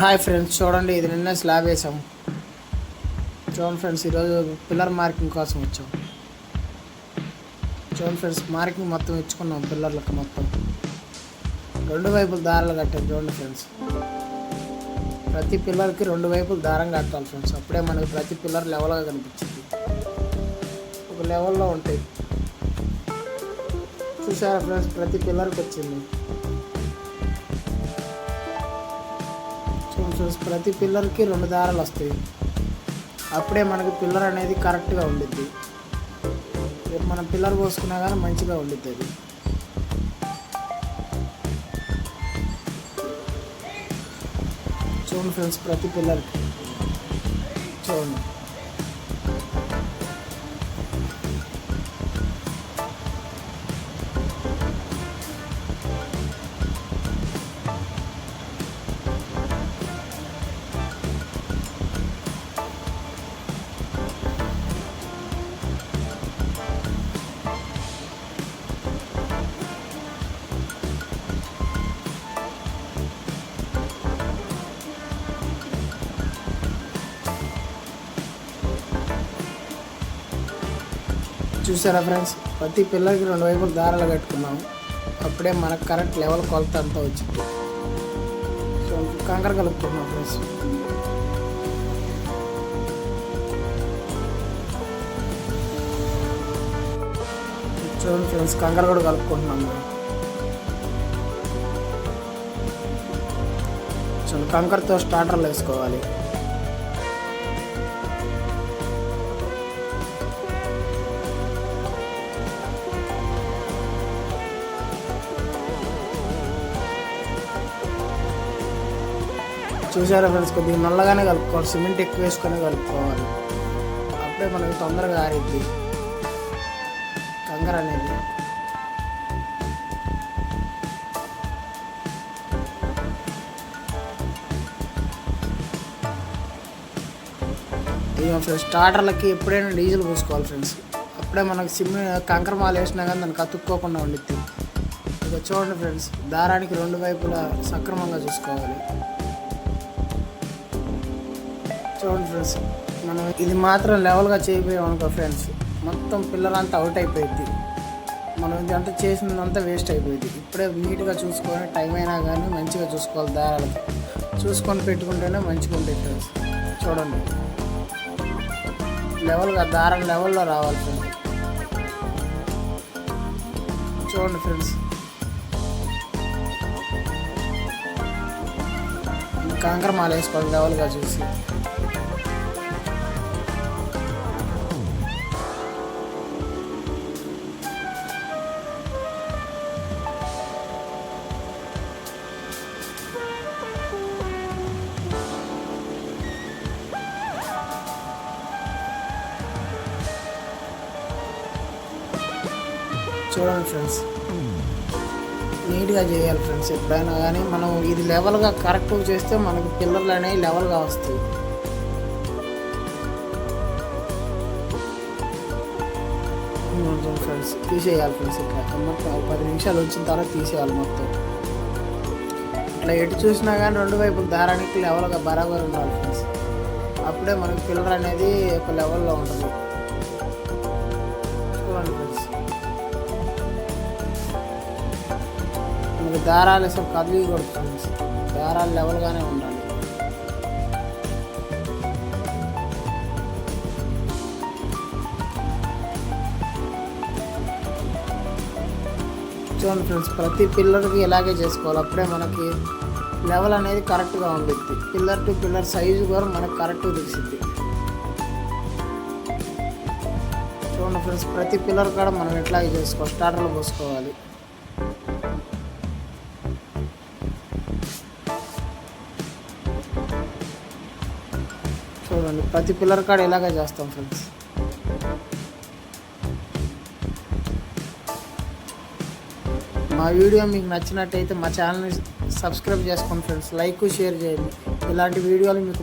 Hi friends చూడండి ఇది నిన్న స్లాబ్ వేసాం చూడండి ఫ్రెండ్స్ ఈరోజు పిల్లర్ మార్కింగ్ కోసం వచ్చాం. చూడండి ఫ్రెండ్స్ మార్కింగ్ మొత్తం ఇచ్చుకున్నాం పిల్లర్లకు మొత్తం. రెండు వైపులు దారాలు కట్టాం చూడండి ఫ్రెండ్స్. ప్రతి పిల్లర్కి రెండు వైపులు దారం కట్టాలి ఫ్రెండ్స్. అప్పుడే మనకి ప్రతి పిల్లర్ లెవెల్గా కనిపించింది ఒక లెవెల్లో ఉంటాయి. చూసారా ఫ్రెండ్స్ ప్రతి పిల్లర్కి వచ్చింది. చూడండి ప్రతి పిల్లర్కి రెండు దారాలు వస్తాయి. అప్పుడే మనకి పిల్లర్ అనేది కరెక్ట్గా ఉండిద్ది. రేపు మనం పిల్లర్ పోసుకున్నా కానీ మంచిగా ఉండిద్ది అది. చూడండి ఫ్రెండ్స్ ప్రతి పిల్లర్కి చూడండి. చూసారా ఫ్రెండ్స్ ప్రతి పిల్లలకి రెండు వైపులు దారాలు కట్టుకున్నాము. అప్పుడే మనకు కరెక్ట్ లెవెల్ కొలత అంతా వచ్చింది. సో కంకర కలుపుకున్నాం ఫ్రెండ్స్ చూడండి ఫ్రెండ్స్ కంకర కూడా కలుపుకుంటున్నాం మనం. చూడండి కంకరతో స్టార్టర్లు వేసుకోవాలి. చూసారా ఫ్రెండ్స్ కొద్దిగా నల్లగానే కలుపుకోవాలి. సిమెంట్ ఎక్కువ వేసుకొని కలుపుకోవాలి. అప్పుడే మనకి తొందరగా ఆరిద్ది కంకర అనేది. ఇక ఫ్రెండ్స్ స్టార్టర్లకి ఎప్పుడైనా డీజిల్ పోసుకోవాలి ఫ్రెండ్స్ అప్పుడే మనకి సిమ్ కంకర మాలు వేసినా కానీ దానికి అతుక్కోకుండా ఉండిద్ది. ఇక చూడండి ఫ్రెండ్స్ దారానికి రెండు వైపులా సక్రమంగా చూసుకోవాలి. చూడండి ఫ్రెండ్స్ మనం ఇది మాత్రం లెవెల్గా చేయకపోయాం అనుకో ఫ్రెండ్స్ మొత్తం పిల్లలంతా అంతా అవుట్ అయిపోయింది మనం ఇదంతా చేసినంతా వేస్ట్ అయిపోయింది ఇప్పుడే నీట్గా చూసుకొని టైం అయినా కానీ మంచిగా చూసుకోవాలి దారాలకి చూసుకొని పెట్టుకుంటేనే మంచిగా ఉంటుంది ఫ్రెండ్స్ చూడండి. లెవెల్గా దారం లెవెల్లో రావాలి ఫ్రెండ్స్ చూడండి ఫ్రెండ్స్ కాంకర మాల వేసుకోవాలి లెవెల్గా చూసి. చూడండి ఫ్రెండ్స్ నీట్గా చేయాలి ఫ్రెండ్స్ ఎప్పుడైనా కానీ మనం ఇది లెవెల్గా కరెక్ట్గా చేస్తే మనకి పిల్లర్లు అనేవి లెవెల్గా వస్తాయి. ఫ్రెండ్స్ తీసేయాలి ఫ్రెండ్స్ ఇట్లా. మొత్తం ఒక పది నిమిషాలు వచ్చిన తర్వాత తీసేయాలి మొత్తం. ఇట్లా ఎటు చూసినా కానీ రెండు వైపులు దారానికి లెవెల్గా బరాబర్ ఉండాలి ఫ్రెండ్స్ అప్పుడే మనకి పిల్లర్ అనేది ఒక లెవెల్లో ఉంటుంది. దారాలు అసలు కదిలి కొడుతుంది. దారాలు లెవెల్గానే ఉండాలి. చూడండి ఫ్రెండ్స్ ప్రతి పిల్లర్కి ఇలాగే చేసుకోవాలి. అప్పుడే మనకి లెవెల్ అనేది కరెక్ట్గా ఉండిద్ది. పిల్లర్ టు పిల్లర్ సైజు కూడా మనకు కరెక్ట్గా తెలిసిద్ది. చూడండి ఫ్రెండ్స్ ప్రతి పిల్లర్ కూడా మనం ఇట్లాగే చేసుకోవాలి. స్టార్టర్లు పోసుకోవాలి. చూడండి ప్రతి పిల్లర్ కాడ ఇలాగే చేస్తాం ఫ్రెండ్స్ మా వీడియో మీకు నచ్చినట్టయితే మా ఛానల్ని సబ్స్క్రైబ్ చేసుకోండి ఫ్రెండ్స్ లైక్ షేర్ చేయండి. ఇలాంటి వీడియోలు మీకు